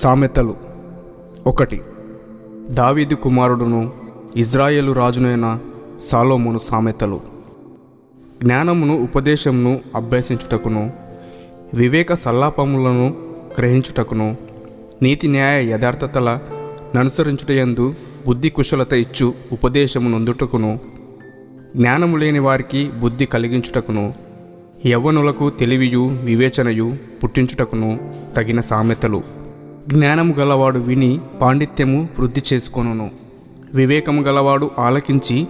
సామెతలు. ఒకటి దావీది కుమారుడును ఇజ్రాయేలు రాజునైన సాలోమును సామెతలు. జ్ఞానమును ఉపదేశమును అభ్యసించుటకును వివేక సల్లాపములను గ్రహించుటకును నీతి న్యాయ యథార్థతల ననుసరించుటయందు బుద్ధి కుశలత ఇచ్చు ఉపదేశము నొందుటకును జ్ఞానము లేని వారికి బుద్ధి కలిగించుటకును యవ్వనులకు తెలివియు వివేచనయు పుట్టించుటకును తగిన సామెతలు. జ్ఞానము గలవాడు విని పాండిత్యము వృద్ధి చేసుకొనును. వివేకము గలవాడు ఆలకించి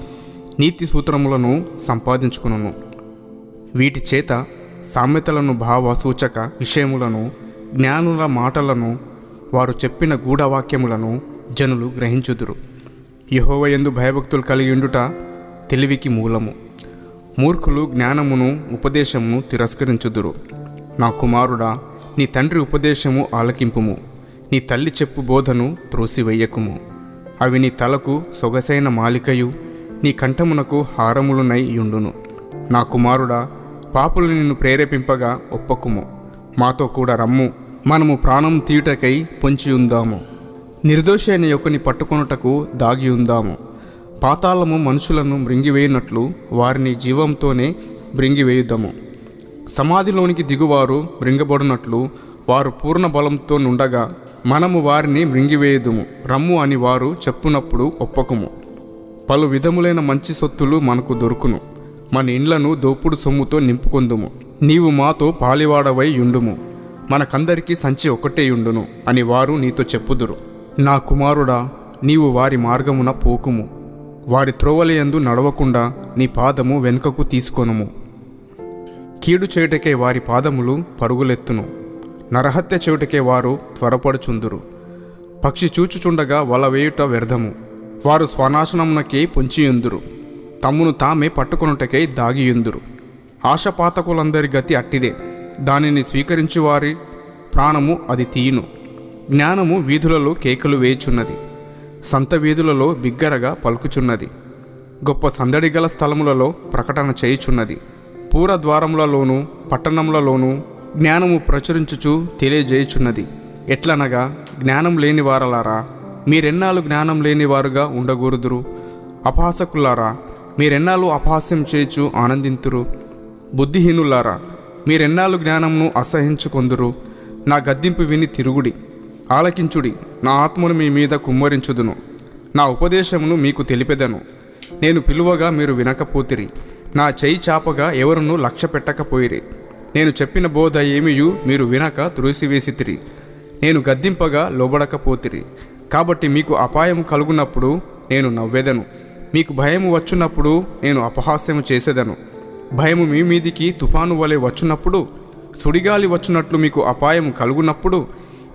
నీతి సూత్రములను సంపాదించుకొనును. వీటి చేత సామెతలను భావ సూచక విషయములను జ్ఞానుల మాటలను వారు చెప్పిన గూఢవాక్యములను జనులు గ్రహించుదురు. యహోవయందు భయభక్తులు కలిగిండుట తెలివికి మూలము. మూర్ఖులు జ్ఞానమును ఉపదేశమును తిరస్కరించుదురు. నా కుమారుడా నీ తండ్రి ఉపదేశము ఆలకింపుము. నీ తల్లి చెప్పు బోధను త్రోసివేయకుము. అవి నీ తలకు సొగసైన మాలికయు నీ కంఠమునకు హారములునై యుండును. నా కుమారుడా పాపులు నిన్ను ప్రేరేపింపగా ఒప్పకుము. మాతో కూడా రమ్ము మనము ప్రాణం తీయుటకై పొంచి ఉందాము నిర్దోషి అయిన యొక్కని పట్టుకొనుటకు దాగి ఉందాము. పాతాళము మనుషులను మృంగివేయునట్లు వారిని జీవంతోనే మృంగివేయుదము. సమాధిలోనికి దిగువారు మృంగబడినట్లు వారు పూర్ణ బలంతో నుండగా మనము వారిని మృంగివేయదుము. రమ్ము అని వారు చెప్పునప్పుడు ఒప్పకుము. పలు విధములైన మంచి సొత్తులు మనకు దొరుకును. మన ఇండ్లను దోపుడు సొమ్ముతో నింపుకొందుము. నీవు మాతో పాలివాడవై యుండుము. మనకందరికీ సంచి ఒకటే యుండును అని వారు నీతో చెప్పుదురు. నా కుమారుడా నీవు వారి మార్గమున పోకుము. వారి త్రోవలయందు నడవకుండా నీ పాదము వెనుకకు తీసుకొనుము. కీడు చేయుటకే వారి పాదములు పరుగులెత్తును. నరహత్య చెవిటికే వారు త్వరపడుచుందురు. పక్షి చూచుచుండగా వల వేయుట వ్యర్థము. వారు స్వనాశనమునకే పొంచియుందురు. తమ్మును తామే పట్టుకొనుటకై దాగియుందురు. ఆశపాతకులందరి గతి అట్టిదే. దానిని స్వీకరించి వారి ప్రాణము అది తీయును. జ్ఞానము వీధులలో కేకలు వేయుచున్నది. సంత వీధులలో బిగ్గరగా పలుకుచున్నది. గొప్ప సందడి గల స్థలములలో ప్రకటన చేయుచున్నది. పూర ద్వారములలోనూ పట్టణములలోనూ జ్ఞానము ప్రచురించుచు తెలియజేయుచున్నది. ఎట్లనగా జ్ఞానం లేని వారలారా మీరెన్నాళ్ళు జ్ఞానం లేని వారుగా ఉండగూరుదురు? అపహాసకులారా మీరెన్నాళ్ళు అపహాస్యం చేయుచు ఆనందింతురు? బుద్ధిహీనులారా మీరెన్నాళ్ళు జ్ఞానమును అసహించుకొందురు నా గద్దింపు విని తిరుగుడి. ఆలకించుడి. నా ఆత్మను మీ మీద కుమ్మరించుదును. నా ఉపదేశమును మీకు తెలిపెదను. నేను పిలువగా మీరు వినకపోతిరి. నా చేయి చాపగా ఎవరును లక్ష్య పెట్టకపోయిరి నేను చెప్పిన బోధ ఏమియు మీరు వినక త్రోసివేసితిరి నేను గద్దింపగా లోబడకపోతిరి. కాబట్టి మీకు అపాయం కలుగునప్పుడు నేను నవ్వేదను. మీకు భయము వచ్చున్నప్పుడు నేను అపహాస్యము చేసేదను. భయము మీ మీదికి తుఫాను వలె వచ్చున్నప్పుడు సుడిగాలి వచ్చినట్లు మీకు అపాయం కలుగునప్పుడు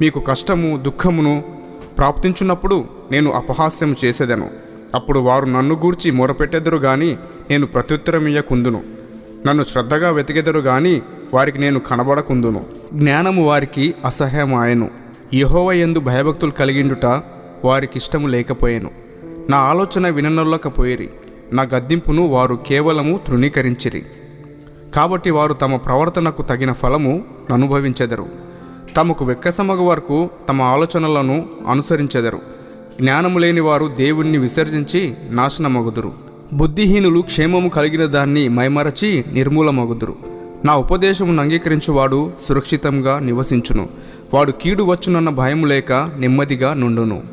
మీకు కష్టము దుఃఖమును ప్రాప్తించున్నప్పుడు నేను అపహాస్యం చేసేదను. అప్పుడు వారు నన్ను గూర్చి మొరపెట్టెదరు గాని నేను ప్రత్యుత్తరమియ్యకుందును. నన్ను శ్రద్ధగా వెతికెదరు గాని వారికి నేను కనబడకుందును. జ్ఞానము వారికి అసహ్యమాయను. యహోవ యందు భయభక్తులు కలిగిండుట వారికి ఇష్టము లేకపోయాను. నా ఆలోచన విననొల్లకపోయిరి. నా గద్దింపును వారు కేవలము తృణీకరించిరి. కాబట్టి వారు తమ ప్రవర్తనకు తగిన ఫలము అనుభవించెదరు తమకు వెక్కసమగ వరకు తమ ఆలోచనలను అనుసరించెదరు. జ్ఞానము లేని వారు దేవుణ్ణి విసర్జించి నాశనమగుదురు. బుద్ధిహీనులు క్షేమము కలిగిన దాన్ని మైమరచి నిర్మూలమగుదురు. నా ఉపదేశమును అంగీకరించువాడు సురక్షితంగా నివసించును. వాడు కీడు వచ్చునన్న భయం లేక నెమ్మదిగా నుండును.